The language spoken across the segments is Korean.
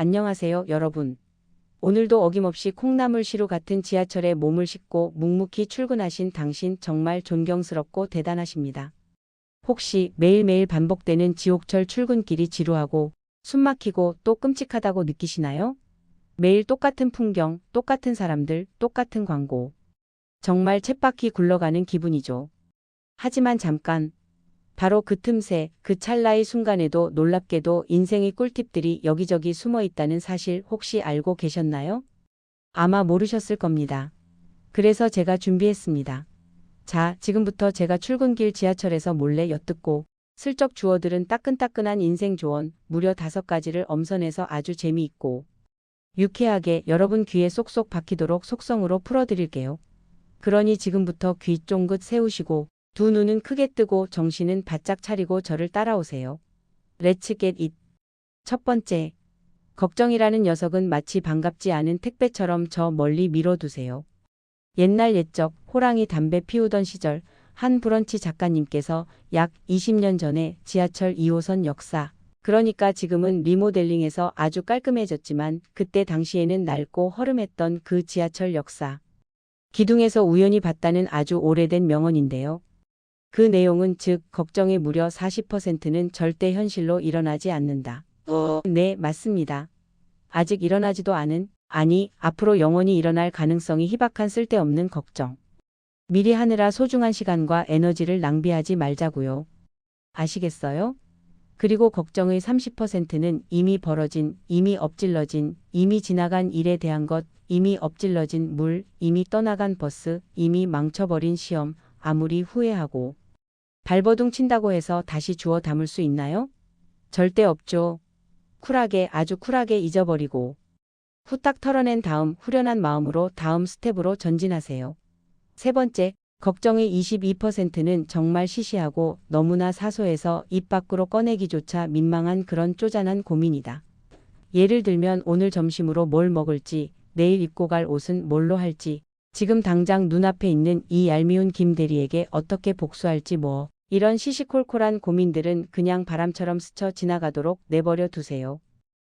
안녕하세요, 여러분. 오늘도 어김없이 콩나물시루 같은 지하철에 몸을 싣고 묵묵히 출근하신 당신 정말 존경스럽고 대단하십니다. 혹시 매일매일 반복되는 지옥철 출근길이 지루하고 숨막히고 또 끔찍하다고 느끼시나요? 매일 똑같은 풍경, 똑같은 사람들, 똑같은 광고. 정말 쳇바퀴 굴러가는 기분이죠. 하지만 잠깐, 바로 그 틈새, 그 찰나의 순간에도 놀랍게도 인생의 꿀팁들이 여기저기 숨어 있다는 사실 혹시 알고 계셨나요? 아마 모르셨을 겁니다. 그래서 제가 준비했습니다. 자, 지금부터 제가 출근길 지하철에서 몰래 엿듣고 슬쩍 주워들은 따끈따끈한 인생 조언 무려 다섯 가지를 엄선해서 아주 재미있고 유쾌하게 여러분 귀에 쏙쏙 박히도록 속성으로 풀어드릴게요. 그러니 지금부터 귀 쫑긋 세우시고 두 눈은 크게 뜨고 정신은 바짝 차리고 저를 따라오세요. Get it. 첫 번째. 걱정이라는 녀석은 마치 반갑지 않은 택배처럼 저 멀리 밀어두세요. 옛날 옛적 호랑이 담배 피우던 시절 한 브런치 작가님께서 약 20년 전에 지하철 2호선 역사, 그러니까 지금은 리모델링해서 아주 깔끔해졌지만 그때 당시에는 낡고 허름했던 그 지하철 역사. 기둥에서 우연히 봤다는 아주 오래된 명언인데요. 그 내용은 즉 걱정의 무려 40%는 절대 현실로 일어나지 않는다. 네, 맞습니다. 아직 일어나지도 않은, 아니, 앞으로 영원히 일어날 가능성이 희박한 쓸데없는 걱정. 미리 하느라 소중한 시간과 에너지를 낭비하지 말자고요. 아시겠어요? 그리고 걱정의 30%는 이미 벌어진, 이미 엎질러진, 이미 지나간 일에 대한 것, 이미 엎질러진 물, 이미 떠나간 버스, 이미 망쳐버린 시험, 아무리 후회하고 발버둥 친다고 해서 다시 주워 담을 수 있나요? 절대 없죠. 쿨하게 아주 쿨하게 잊어버리고 후딱 털어낸 다음 후련한 마음으로 다음 스텝으로 전진하세요. 세 번째, 걱정의 22%는 정말 시시하고 너무나 사소해서 입 밖으로 꺼내기조차 민망한 그런 쪼잔한 고민이다. 예를 들면 오늘 점심으로 뭘 먹을지, 내일 입고 갈 옷은 뭘로 할지, 지금 당장 눈앞에 있는 이 얄미운 김 대리에게 어떻게 복수할지 뭐, 이런 시시콜콜한 고민들은 그냥 바람처럼 스쳐 지나가도록 내버려 두세요.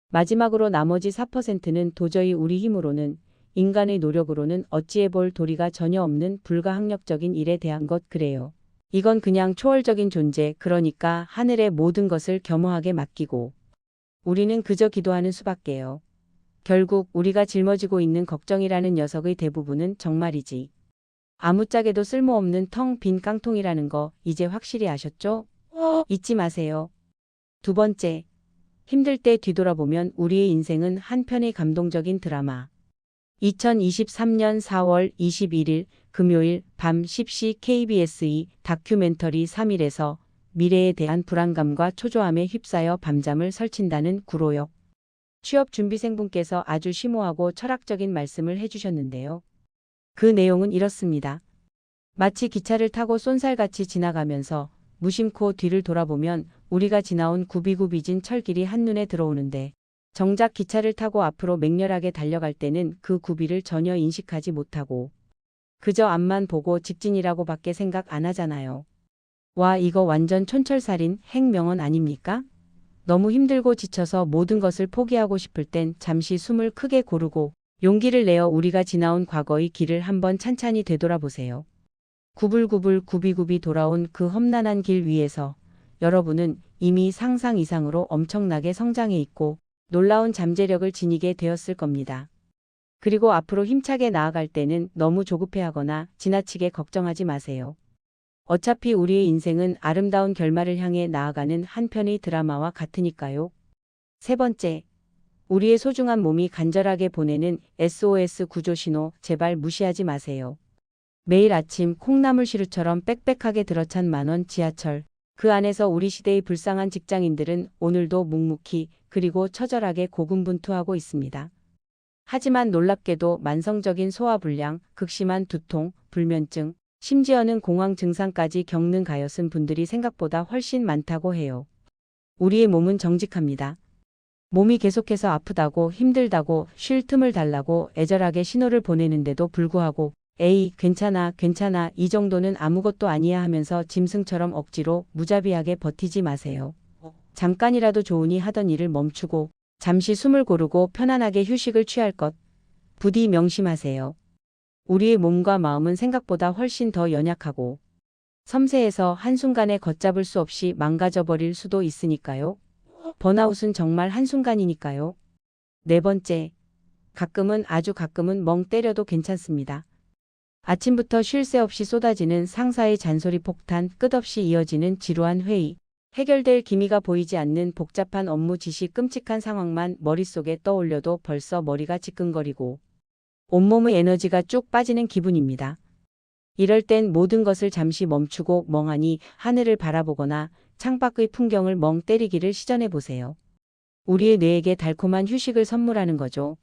마지막으로 나머지 4%는 도저히 우리 힘으로는 인간의 노력으로는 어찌해 볼 도리가 전혀 없는 불가항력적인 일에 대한 것 그래요. 이건 그냥 초월적인 존재, 그러니까 하늘의 모든 것을 겸허하게 맡기고 우리는 그저 기도하는 수밖에요. 결국 우리가 짊어지고 있는 걱정이라는 녀석의 대부분은 정말이지. 아무짝에도 쓸모없는 텅 빈 깡통이라는 거 이제 확실히 아셨죠? 잊지 마세요. 두 번째, 힘들 때 뒤돌아보면 우리의 인생은 한 편의 감동적인 드라마. 2023년 4월 21일 금요일 밤 10시 KBS2 다큐멘터리 3일에서 미래에 대한 불안감과 초조함에 휩싸여 밤잠을 설친다는 구로역. 취업 준비생분께서 아주 심오하고 철학적인 말씀을 해주셨는데요. 그 내용은 이렇습니다. 마치 기차를 타고 쏜살같이 지나가면서 무심코 뒤를 돌아보면 우리가 지나온 구비구비진 철길이 한눈에 들어오는데 정작 기차를 타고 앞으로 맹렬하게 달려갈 때는 그 구비를 전혀 인식하지 못하고 그저 앞만 보고 직진이라고 밖에 생각 안 하잖아요. 와 이거 완전 촌철살인 핵명언 아닙니까? 너무 힘들고 지쳐서 모든 것을 포기하고 싶을 땐 잠시 숨을 크게 고르고 용기를 내어 우리가 지나온 과거의 길을 한번 찬찬히 되돌아보세요. 구불구불 구비구비 돌아온 그 험난한 길 위에서 여러분은 이미 상상 이상으로 엄청나게 성장해 있고 놀라운 잠재력을 지니게 되었을 겁니다. 그리고 앞으로 힘차게 나아갈 때는 너무 조급해하거나 지나치게 걱정하지 마세요. 어차피 우리의 인생은 아름다운 결말을 향해 나아가는 한 편의 드라마와 같으니까요. 세 번째, 우리의 소중한 몸이 간절하게 보내는 SOS 구조 신호 제발 무시하지 마세요. 매일 아침 콩나물 시루처럼 빽빽하게 들어찬 만원 지하철, 그 안에서 우리 시대의 불쌍한 직장인들은 오늘도 묵묵히 그리고 처절하게 고군분투하고 있습니다. 하지만 놀랍게도 만성적인 소화불량, 극심한 두통, 불면증, 심지어는 공황 증상까지 겪는 가엾은 분들이 생각보다 훨씬 많다고 해요. 우리의 몸은 정직합니다. 몸이 계속해서 아프다고 힘들다고 쉴 틈을 달라고 애절하게 신호를 보내는데도 불구하고 에이 괜찮아 괜찮아 이 정도는 아무것도 아니야 하면서 짐승처럼 억지로 무자비하게 버티지 마세요. 잠깐이라도 좋으니 하던 일을 멈추고 잠시 숨을 고르고 편안하게 휴식을 취할 것. 부디 명심하세요. 우리의 몸과 마음은 생각보다 훨씬 더 연약하고 섬세해서 한순간에 걷잡을 수 없이 망가져버릴 수도 있으니까요. 번아웃은 정말 한순간이니까요. 네 번째, 가끔은 아주 가끔은 멍 때려도 괜찮습니다. 아침부터 쉴 새 없이 쏟아지는 상사의 잔소리 폭탄, 끝없이 이어지는 지루한 회의, 해결될 기미가 보이지 않는 복잡한 업무 지시 끔찍한 상황만 머릿속에 떠올려도 벌써 머리가 지끈거리고 온몸의 에너지가 쭉 빠지는 기분입니다. 이럴 땐 모든 것을 잠시 멈추고 멍하니 하늘을 바라보거나 창밖의 풍경을 멍 때리기를 시전해 보세요. 우리의 뇌에게 달콤한 휴식을 선물하는 거죠.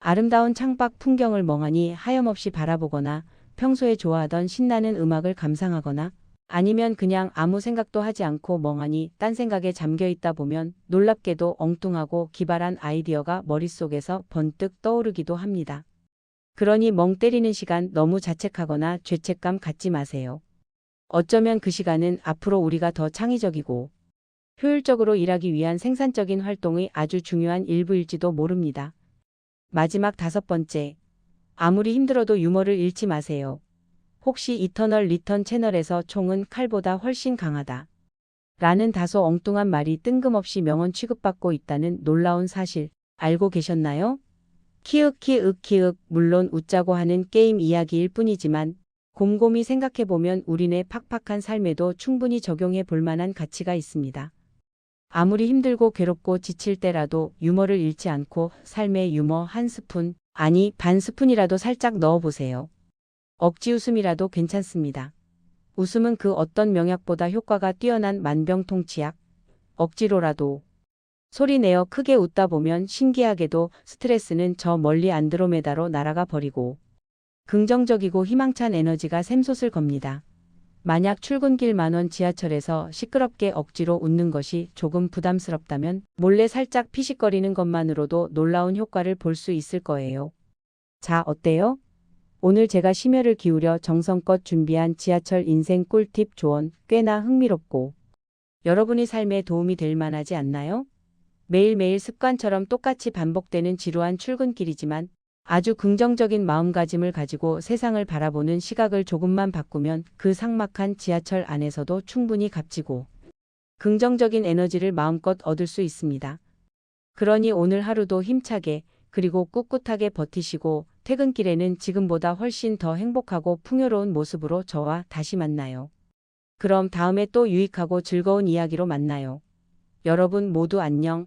아름다운 창밖 풍경을 멍하니 하염없이 바라보거나 평소에 좋아하던 신나는 음악을 감상하거나 아니면 그냥 아무 생각도 하지 않고 멍하니 딴 생각에 잠겨 있다 보면 놀랍게도 엉뚱하고 기발한 아이디어가 머릿속에서 번뜩 떠오르기도 합니다. 그러니 멍 때리는 시간 너무 자책하거나 죄책감 갖지 마세요. 어쩌면 그 시간은 앞으로 우리가 더 창의적이고 효율적으로 일하기 위한 생산적인 활동의 아주 중요한 일부일지도 모릅니다. 마지막 다섯 번째. 아무리 힘들어도 유머를 잃지 마세요. 혹시 이터널 리턴 채널에서 총은 칼보다 훨씬 강하다. 라는 다소 엉뚱한 말이 뜬금없이 명언 취급받고 있다는 놀라운 사실 알고 계셨나요? 키읔 키읔 키읔 물론 웃자고 하는 게임 이야기일 뿐이지만 곰곰이 생각해보면 우리네 팍팍한 삶에도 충분히 적용해 볼 만한 가치가 있습니다. 아무리 힘들고 괴롭고 지칠 때라도 유머를 잃지 않고 삶의 유머 한 스푼, 아니 반 스푼이라도 살짝 넣어보세요. 억지 웃음이라도 괜찮습니다. 웃음은 그 어떤 명약보다 효과가 뛰어난 만병통치약. 억지로라도 소리 내어 크게 웃다 보면 신기하게도 스트레스는 저 멀리 안드로메다로 날아가 버리고 긍정적이고 희망찬 에너지가 샘솟을 겁니다. 만약 출근길 만원 지하철에서 시끄럽게 억지로 웃는 것이 조금 부담스럽다면 몰래 살짝 피식거리는 것만으로도 놀라운 효과를 볼 수 있을 거예요. 자, 어때요? 오늘 제가 심혈을 기울여 정성껏 준비한 지하철 인생 꿀팁 조언 꽤나 흥미롭고 여러분의 삶에 도움이 될 만하지 않나요? 매일매일 습관처럼 똑같이 반복되는 지루한 출근길이지만 아주 긍정적인 마음가짐을 가지고 세상을 바라보는 시각을 조금만 바꾸면 그 삭막한 지하철 안에서도 충분히 값지고 긍정적인 에너지를 마음껏 얻을 수 있습니다. 그러니 오늘 하루도 힘차게 그리고 꿋꿋하게 버티시고 퇴근길에는 지금보다 훨씬 더 행복하고 풍요로운 모습으로 저와 다시 만나요. 그럼 다음에 또 유익하고 즐거운 이야기로 만나요. 여러분 모두 안녕.